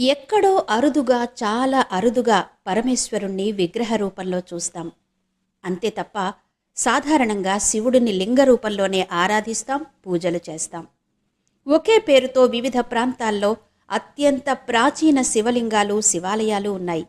ఎక్కడో అరుదుగా చాలా అరుదుగా పరమేశ్వరుణ్ణి విగ్రహ రూపంలో చూస్తాం. అంతే తప్ప సాధారణంగా శివుడిని లింగ రూపంలోనే ఆరాధిస్తాం పూజలు చేస్తాం. ఒకే పేరుతో వివిధ ప్రాంతాల్లో అత్యంత ప్రాచీన శివలింగాలు శివాలయాలు ఉన్నాయి.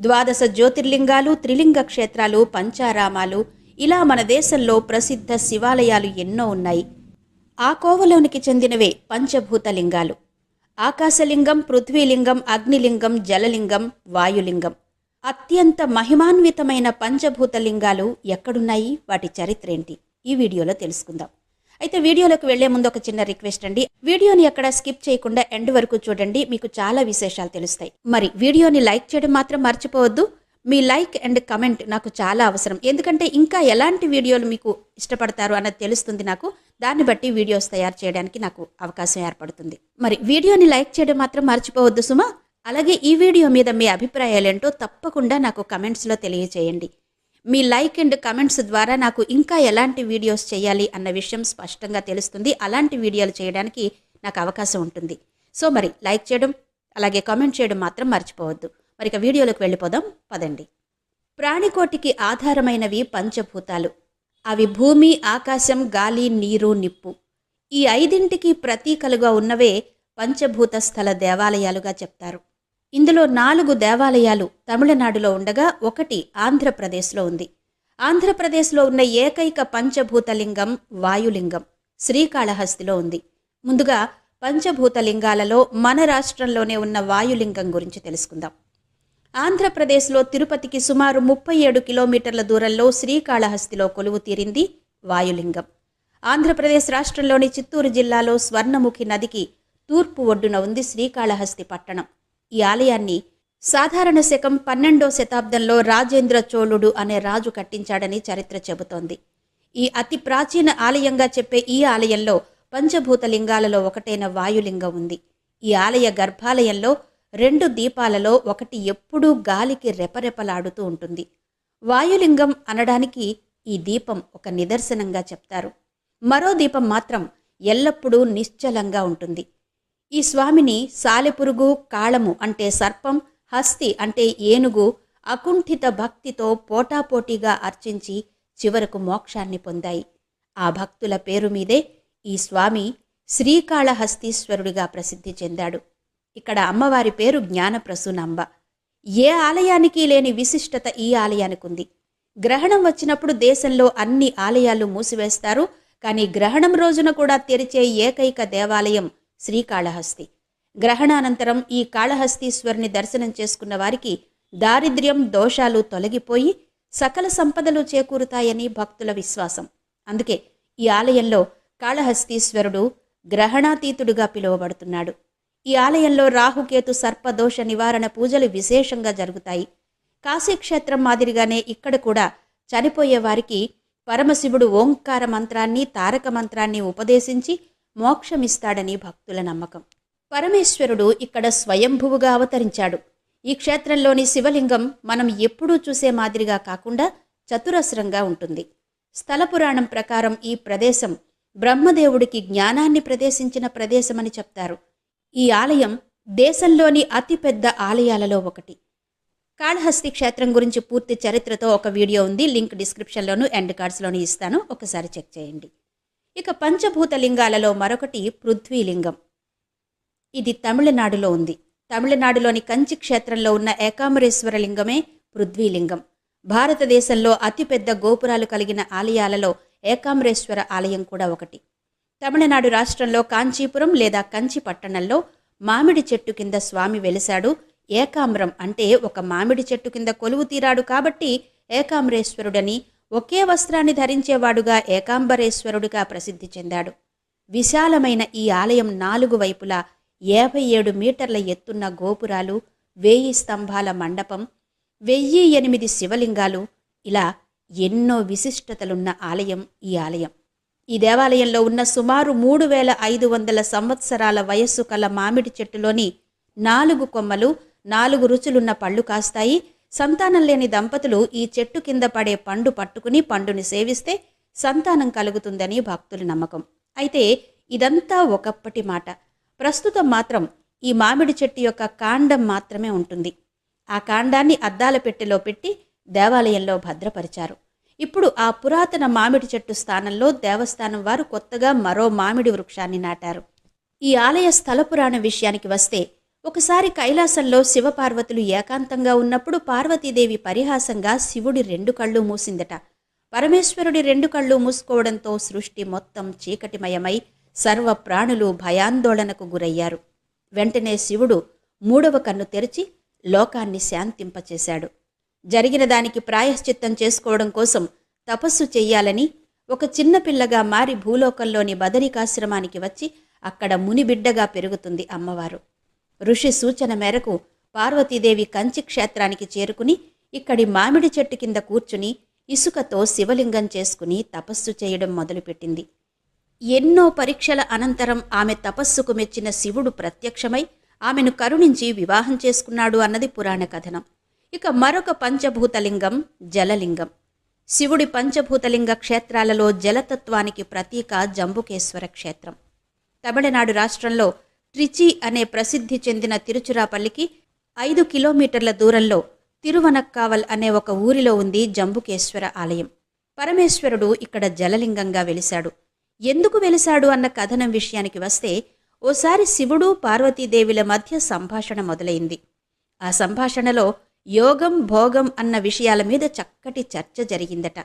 ద్వాదశ జ్యోతిర్లింగాలు త్రిలింగ క్షేత్రాలు పంచారామాలు ఇలా మన దేశంలో ప్రసిద్ధ శివాలయాలు ఎన్నో ఉన్నాయి. ఆ కోవలోనికి చెందినవే పంచభూత లింగాలు. ఆకాశలింగం పృథ్వీలింగం అగ్నిలింగం జలలింగం వాయులింగం. అత్యంత మహిమాన్వితమైన పంచభూత లింగాలు ఎక్కడున్నాయి? వాటి చరిత్ర ఏంటి ఈ వీడియోలో తెలుసుకుందాం. అయితే వీడియోలోకి వెళ్ళే ముందు ఒక చిన్న రిక్వెస్ట్ అండి. వీడియోని ఎక్కడ స్కిప్ చేయకుండా ఎండ్ వరకు చూడండి. మీకు చాలా విశేషాలు తెలుస్తాయి. మరి వీడియోని లైక్ చేయడం మాత్రం మర్చిపోవద్దు. మీ లైక్ అండ్ కమెంట్ నాకు చాలా అవసరం. ఎందుకంటే ఇంకా ఎలాంటి వీడియోలు మీకు ఇష్టపడతారు అన్నది తెలుస్తుంది నాకు. దాన్ని బట్టి వీడియోస్ తయారు చేయడానికి నాకు అవకాశం ఏర్పడుతుంది. మరి వీడియోని లైక్ చేయడం మాత్రం మర్చిపోవద్దు సుమా. అలాగే ఈ వీడియో మీద మీ అభిప్రాయాలేంటో తప్పకుండా నాకు కమెంట్స్లో తెలియజేయండి మీ లైక్ అండ్ కమెంట్స్ ద్వారా నాకు ఇంకా ఎలాంటి వీడియోస్ చేయాలి అన్న విషయం స్పష్టంగా తెలుస్తుంది. అలాంటి వీడియోలు చేయడానికి నాకు అవకాశం ఉంటుంది. సో మరి లైక్ చేయడం అలాగే కామెంట్ చేయడం మాత్రం మర్చిపోవద్దు. మరిక వీడియోలోకి వెళ్ళిపోదాం. పదండి. ప్రాణికోటికి ఆధారమైనవి పంచభూతాలు. అవి భూమి ఆకాశం గాలి నీరు నిప్పు. ఈ ఐదింటికి ప్రతీకలుగా ఉన్నవే పంచభూత స్థల దేవాలయాలుగా చెప్తారు. ఇందులో నాలుగు దేవాలయాలు తమిళనాడులో ఉండగా ఒకటి ఆంధ్రప్రదేశ్లో ఉంది. ఆంధ్రప్రదేశ్లో ఉన్న ఏకైక పంచభూతలింగం వాయులింగం శ్రీకాళహస్తిలో ఉంది. ముందుగా పంచభూతలింగాలలో మన రాష్ట్రంలోనే ఉన్న వాయులింగం గురించి తెలుసుకుందాం. ఆంధ్రప్రదేశ్లో తిరుపతికి సుమారు ముప్పై ఏడు కిలోమీటర్ల దూరంలో శ్రీకాళహస్తిలో కొలువు తీరింది వాయులింగం. ఆంధ్రప్రదేశ్ రాష్ట్రంలోని చిత్తూరు జిల్లాలో స్వర్ణముఖి నదికి తూర్పు ఒడ్డున ఉంది శ్రీకాళహస్తి పట్టణం. ఈ ఆలయాన్ని సాధారణ శకం పన్నెండో శతాబ్దంలో రాజేంద్ర చోళుడు అనే రాజు కట్టించాడని చరిత్ర చెబుతోంది. ఈ అతి ప్రాచీన ఆలయంగా చెప్పే ఈ ఆలయంలో పంచభూత లింగాలలో ఒకటైన వాయులింగం ఉంది. ఈ ఆలయ గర్భాలయంలో రెండు దీపాలలో ఒకటి ఎప్పుడూ గాలికి రెపరెపలాడుతూ ఉంటుంది. వాయులింగం అనడానికి ఈ దీపం ఒక నిదర్శనంగా చెప్తారు. మరో దీపం మాత్రం ఎల్లప్పుడూ నిశ్చలంగా ఉంటుంది. ఈ స్వామిని సాలెపురుగు కాళము అంటే సర్పం హస్తి అంటే ఏనుగు అకుంఠిత భక్తితో పోటాపోటీగా అర్చించి చివరకు మోక్షాన్ని పొందాయి. ఆ భక్తుల పేరు మీదే ఈ స్వామి శ్రీకాళహస్తీశ్వరుడిగా ప్రసిద్ధి చెందాడు. ఇక్కడ అమ్మవారి పేరు జ్ఞానప్రసూనంబ. ఏ ఆలయానికి లేని విశిష్టత ఈ ఆలయానికి ఉంది గ్రహణం వచ్చినప్పుడు దేశంలో అన్ని ఆలయాలు మూసివేస్తారు కానీ గ్రహణం రోజున కూడా తెరిచే ఏకైక దేవాలయం శ్రీకాళహస్తి. గ్రహణానంతరం ఈ కాళహస్తీశ్వరుని దర్శనం చేసుకున్న వారికి దారిద్ర్యం దోషాలు తొలగిపోయి సకల సంపదలు చేకూరుతాయని భక్తుల విశ్వాసం. అందుకే ఈ ఆలయంలో కాళహస్తీశ్వరుడు గ్రహణాతీతుడుగా పిలువబడుతున్నాడు. ఈ ఆలయంలో రాహుకేతు సర్పదోష నివారణ పూజలు విశేషంగా జరుగుతాయి. కాశీక్షేత్రం మాదిరిగానే ఇక్కడ కూడా చనిపోయే వారికి పరమశివుడు ఓంకార మంత్రాన్ని తారక మంత్రాన్ని ఉపదేశించి మోక్షమిస్తాడని భక్తుల నమ్మకం. పరమేశ్వరుడు ఇక్కడ స్వయంభువుగా అవతరించాడు. ఈ క్షేత్రంలోని శివలింగం మనం ఎప్పుడూ చూసే మాదిరిగా కాకుండా చతురస్రంగా ఉంటుంది. స్థల పురాణం ప్రకారం ఈ ప్రదేశం బ్రహ్మదేవుడికి జ్ఞానాన్ని ప్రదేశించిన ప్రదేశమని చెప్తారు. ఈ ఆలయం దేశంలోని అతిపెద్ద ఆలయాలలో ఒకటి. కాళహస్తి క్షేత్రం గురించి పూర్తి చరిత్రతో ఒక వీడియో ఉంది. లింక్ డిస్క్రిప్షన్లోను ఎండ్ కార్డ్స్లోను ఇస్తాను. ఒకసారి చెక్ చేయండి. ఇక పంచభూత లింగాలలో మరొకటి పృథ్వీలింగం. ఇది తమిళనాడులో ఉంది. తమిళనాడులోని కంచి క్షేత్రంలో ఉన్న ఏకామరేశ్వర లింగమే పృథ్వీలింగం. భారతదేశంలో అతిపెద్ద గోపురాలు కలిగిన ఆలయాలలో ఏకామరేశ్వర ఆలయం కూడా ఒకటి. తమిళనాడు రాష్ట్రంలో కాంచీపురం లేదా కంచి పట్టణంలో మామిడి చెట్టు కింద స్వామి వెలిశాడు. ఏకామ్రం అంటే ఒక మామిడి చెట్టు కింద కొలువు తీరాడు కాబట్టి ఏకాంబరేశ్వరుడని ఒకే వస్త్రాన్ని ధరించేవాడుగా ఏకాంబరేశ్వరుడిగా ప్రసిద్ధి చెందాడు. విశాలమైన ఈ ఆలయం నాలుగు వైపులా యాభై ఏడు మీటర్ల ఎత్తున్న గోపురాలు వేయి స్తంభాల మండపం వెయ్యి ఎనిమిది శివలింగాలు ఇలా ఎన్నో విశిష్టతలున్న ఆలయం ఈ ఆలయం. ఈ దేవాలయంలో ఉన్న సుమారు మూడు వేల ఐదు వందల సంవత్సరాల వయస్సు కల మామిడి చెట్టులోని నాలుగు కొమ్మలు నాలుగు రుచులున్న పళ్ళు కాస్తాయి. సంతానం లేని దంపతులు ఈ చెట్టు కింద పడే పండు పట్టుకుని పండుని సేవిస్తే సంతానం కలుగుతుందని భక్తుల నమ్మకం. అయితే ఇదంతా ఒకప్పటి మాట. ప్రస్తుతం మాత్రం ఈ మామిడి చెట్టు యొక్క కాండం మాత్రమే ఉంటుంది. ఆ కాండాన్ని అద్దాల పెట్టెలో పెట్టి దేవాలయంలో భద్రపరిచారు. ఇప్పుడు ఆ పురాతన మామిడి చెట్టు స్థానంలో దేవస్థానం వారు కొత్తగా మరో మామిడి వృక్షాన్ని నాటారు. ఈ ఆలయ స్థల పురాణ విషయానికి వస్తే ఒకసారి కైలాసంలో శివపార్వతులు ఏకాంతంగా ఉన్నప్పుడు పార్వతీదేవి పరిహాసంగా శివుడి రెండు కళ్ళు మూసిందట. పరమేశ్వరుడి రెండు కళ్ళు మూసుకోవడంతో సృష్టి మొత్తం చీకటిమయమై సర్వ ప్రాణులు భయాందోళనకు గురయ్యారు. వెంటనే శివుడు మూడవ కన్ను తెరిచి లోకాన్ని శాంతింపచేశాడు. జరిగిన దానికి ప్రాయశ్చిత్తం చేసుకోవడం కోసం తపస్సు చెయ్యాలని ఒక చిన్న పిల్లగా మారి భూలోకంలోని బదరికాశ్రమానికి వచ్చి అక్కడ మునిబిడ్డగా పెరుగుతుంది అమ్మవారు. ఋషి సూచన మేరకు పార్వతీదేవి కంచి క్షేత్రానికి చేరుకుని ఇక్కడి మామిడి చెట్టు కింద కూర్చుని ఇసుకతో శివలింగం చేసుకుని తపస్సు చేయడం మొదలుపెట్టింది. ఎన్నో పరీక్షల అనంతరం ఆమె తపస్సుకు మెచ్చిన శివుడు ప్రత్యక్షమై ఆమెను కరుణించి వివాహం చేసుకున్నాడు అన్నది పురాణ కథనం. ఇక మరొక పంచభూతలింగం జలలింగం. శివుడి పంచభూతలింగ క్షేత్రాలలో జలతత్వానికి ప్రతీక జంబుకేశ్వర క్షేత్రం. తమిళనాడు రాష్ట్రంలో ట్రిచి అనే ప్రసిద్ధి చెందిన తిరుచురాపల్లికి ఐదు కిలోమీటర్ల దూరంలో తిరువనక్కావల్ అనే ఒక ఊరిలో ఉంది జంబుకేశ్వర ఆలయం. పరమేశ్వరుడు ఇక్కడ జలలింగంగా వెలిశాడు. ఎందుకు వెలిశాడు అన్న కథనం విషయానికి వస్తే ఓసారి శివుడు పార్వతీదేవిల మధ్య సంభాషణ మొదలైంది. ఆ సంభాషణలో యోగం భోగం అన్న విషయాల మీద చక్కటి చర్చ జరిగిందట.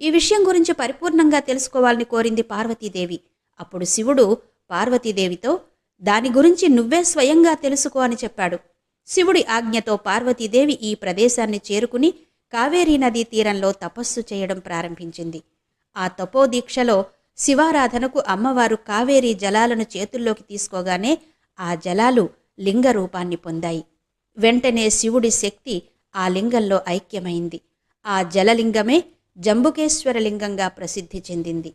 ఈ విషయం గురించి పరిపూర్ణంగా తెలుసుకోవాలని కోరింది పార్వతీదేవి. అప్పుడు శివుడు పార్వతీదేవితో దాని గురించి నువ్వే స్వయంగా తెలుసుకో అని చెప్పాడు. శివుడి ఆజ్ఞతో పార్వతీదేవి ఈ ప్రదేశాన్ని చేరుకుని కావేరీ నదీ తీరంలో తపస్సు చేయడం ప్రారంభించింది. ఆ తపోదీక్షలో శివారాధనకు అమ్మవారు కావేరీ జలాలను చేతుల్లోకి తీసుకోగానే ఆ జలాలు లింగ రూపాన్ని పొందాయి. వెంటనే శివుడి శక్తి ఆ లింగంలో ఐక్యమైంది. ఆ జలలింగమే జంబుకేశ్వర లింగంగా ప్రసిద్ధి చెందింది.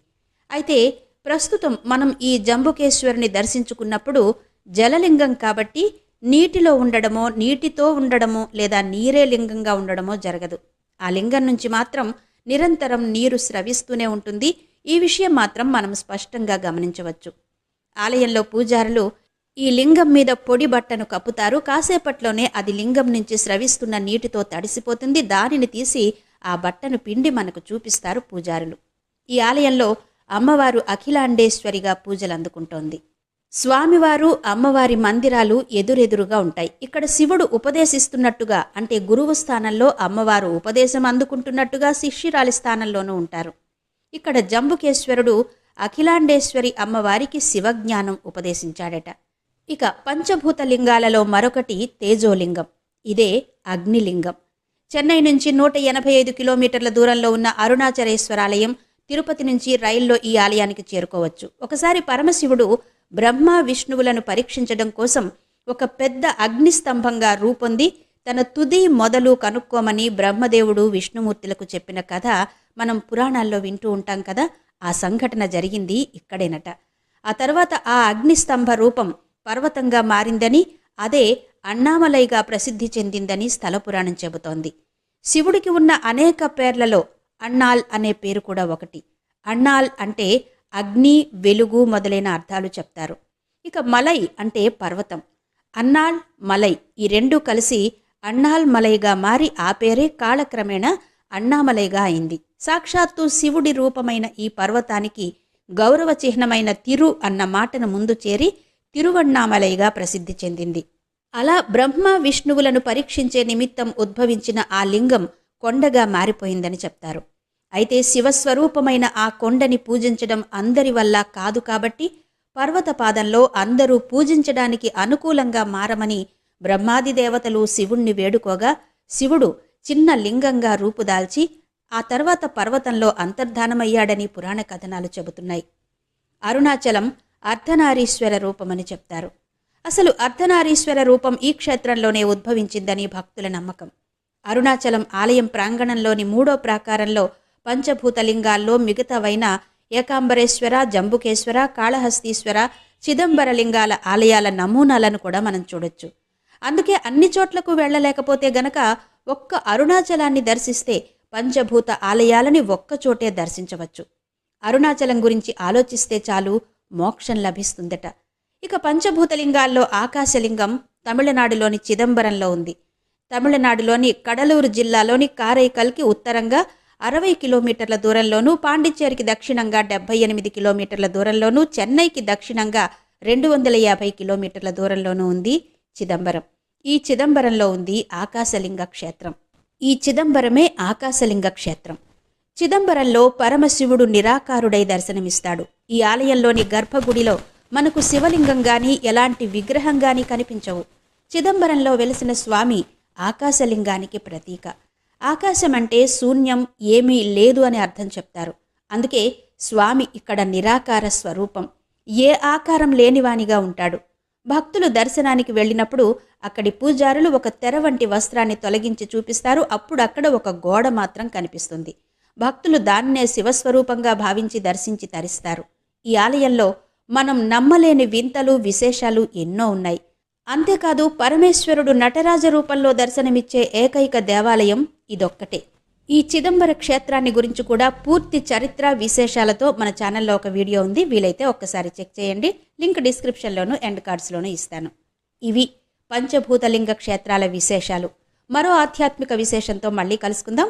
అయితే ప్రస్తుతం మనం ఈ జంబుకేశ్వరుని దర్శించుకున్నప్పుడు జలలింగం కాబట్టి నీటిలో ఉండడమో నీటితో ఉండడమో లేదా నీరే లింగంగా ఉండడమో జరగదు. ఆ లింగం నుంచి మాత్రం నిరంతరం నీరు స్రవిస్తూనే ఉంటుంది. ఈ విషయం మాత్రం మనం స్పష్టంగా గమనించవచ్చు. ఆలయంలో పూజారులు ఈ లింగం మీద పొడి బట్టను కప్పుతారు. కాసేపట్లోనే అది లింగం నుంచి స్రవిస్తున్న నీటితో తడిసిపోతుంది. దానిని తీసి ఆ బట్టను పిండి మనకు చూపిస్తారు పూజారులు. ఈ ఆలయంలో అమ్మవారు అఖిలాండేశ్వరిగా పూజలు అందుకుంటోంది. స్వామివారు అమ్మవారి మందిరాలు ఎదురెదురుగా ఉంటాయి. ఇక్కడ శివుడు ఉపదేశిస్తున్నట్టుగా అంటే గురువు స్థానంలో అమ్మవారు ఉపదేశం అందుకుంటున్నట్టుగా శిష్యురాలి స్థానంలోనూ ఉంటారు. ఇక్కడ జంబుకేశ్వరుడు అఖిలాండేశ్వరి అమ్మవారికి శివజ్ఞానం ఉపదేశించాడట. ఇక పంచభూత లింగాలలో మరొకటి తేజోలింగం. ఇదే అగ్నిలింగం. చెన్నై నుంచి నూట ఎనభై ఐదు కిలోమీటర్ల దూరంలో ఉన్న అరుణాచలేశ్వరాలయం తిరుపతి నుంచి రైల్లో ఈ ఆలయానికి చేరుకోవచ్చు. ఒకసారి పరమశివుడు బ్రహ్మ విష్ణువులను పరీక్షించడం కోసం ఒక పెద్ద అగ్నిస్తంభంగా రూపొంది తన తుది మొదలు కనుక్కోమని బ్రహ్మదేవుడు విష్ణుమూర్తులకు చెప్పిన కథ మనం పురాణాల్లో వింటూ ఉంటాం కదా ఆ సంఘటన జరిగింది ఇక్కడేనట. ఆ తర్వాత ఆ అగ్నిస్తంభ రూపం పర్వతంగా మారిందని అదే అన్నామలైగా ప్రసిద్ధి చెందిందని స్థల పురాణం చెబుతోంది. శివుడికి ఉన్న అనేక పేర్లలో అన్నాల్ అనే పేరు కూడా ఒకటి. అన్నాల్ అంటే అగ్ని వెలుగు మొదలైన అర్థాలు చెప్తారు. ఇక మలై అంటే పర్వతం. అన్నాల్ మలై ఈ రెండు కలిసి అన్నాల్ మలైగా మారి ఆ పేరే కాలక్రమేణా అన్నామలైగా అయింది. సాక్షాత్తు శివుడి రూపమైన ఈ పర్వతానికి గౌరవ చిహ్నమైన తిరు అన్న మాటను ముందు చేరి తిరువణ్ణామలైగా ప్రసిద్ధి చెందింది. అలా బ్రహ్మ విష్ణువులను పరీక్షించే నిమిత్తం ఉద్భవించిన ఆ లింగం కొండగా మారిపోయిందని చెప్తారు. అయితే శివస్వరూపమైన ఆ కొండని పూజించడం అందరి వల్ల కాదు కాబట్టి పర్వతపాదంలో అందరూ పూజించడానికి అనుకూలంగా మారమని బ్రహ్మాది దేవతలు శివుణ్ణి వేడుకోగా శివుడు చిన్న లింగంగా రూపుదాల్చి ఆ తర్వాత పర్వతంలో అంతర్ధానమయ్యాడని పురాణ కథనాలు చెబుతున్నాయి. అరుణాచలం అర్ధనారీశ్వర రూపమని చెప్తారు. అసలు అర్ధనారీశ్వర రూపం ఈ క్షేత్రంలోనే ఉద్భవించిందని భక్తుల నమ్మకం. అరుణాచలం ఆలయం ప్రాంగణంలోని మూడో ప్రాకారంలో పంచభూతలింగాల్లో మిగతావైన ఏకాంబరేశ్వర జంబుకేశ్వర కాళహస్తీశ్వర చిదంబరలింగాల ఆలయాల నమూనాలను కూడా మనం చూడొచ్చు. అందుకే అన్ని చోట్లకు వెళ్ళలేకపోతే గనక ఒక్క అరుణాచలాన్ని దర్శిస్తే పంచభూత ఆలయాలని ఒక్కచోటే దర్శించవచ్చు. అరుణాచలం గురించి ఆలోచిస్తే చాలు మోక్షం లభిస్తుందట. ఇక పంచభూతలింగాల్లో ఆకాశలింగం తమిళనాడులోని చిదంబరంలో ఉంది. తమిళనాడులోని కడలూరు జిల్లాలోని కారైకల్కి ఉత్తరంగా అరవై కిలోమీటర్ల దూరంలోనూ పాండిచ్చేరికి దక్షిణంగా డెబ్బై ఎనిమిది కిలోమీటర్ల దూరంలోనూ చెన్నైకి దక్షిణంగా రెండు వందల యాభై కిలోమీటర్ల దూరంలోనూ ఉంది చిదంబరం. ఈ చిదంబరంలో ఉంది ఆకాశలింగ క్షేత్రం ఈ చిదంబరమే ఆకాశలింగ క్షేత్రం చిదంబరంలో పరమశివుడు నిరాకారుడై దర్శనమిస్తాడు. ఈ ఆలయంలోని గర్భగుడిలో మనకు శివలింగం గాని ఎలాంటి విగ్రహం గాని కనిపించవు. చిదంబరంలో వెలిసిన స్వామి ఆకాశలింగానికి ప్రతీక. ఆకాశం అంటే శూన్యం ఏమీ లేదు అని అర్థం చెప్తారు. అందుకే స్వామి ఇక్కడ నిరాకార స్వరూపం. ఏ ఆకారం లేనివానిగా ఉంటాడు. భక్తులు దర్శనానికి వెళ్ళినప్పుడు అక్కడి పూజారులు ఒక తెర వంటి వస్త్రాన్ని తొలగించి చూపిస్తారు. అప్పుడు అక్కడ ఒక గోడ మాత్రం కనిపిస్తుంది. భక్తులు దాన్నే శివస్వరూపంగా భావించి దర్శించి తరిస్తారు. ఈ ఆలయంలో మనం నమ్మలేని వింతలు విశేషాలు ఎన్నో ఉన్నాయి. అంతేకాదు పరమేశ్వరుడు నటరాజ రూపంలో దర్శనమిచ్చే ఏకైక దేవాలయం ఇదొక్కటే. ఈ చిదంబర క్షేత్రాన్ని గురించి కూడా పూర్తి చరిత్ర విశేషాలతో మన ఛానల్లో ఒక వీడియో ఉంది. వీలైతే ఒక్కసారి చెక్ చేయండి. లింక్ డిస్క్రిప్షన్లోను ఎండ్ కార్డ్స్లోనూ ఇస్తాను. ఇవి పంచభూతలింగ క్షేత్రాల విశేషాలు. మరో ఆధ్యాత్మిక విశేషంతో మళ్ళీ కలుసుకుందాం.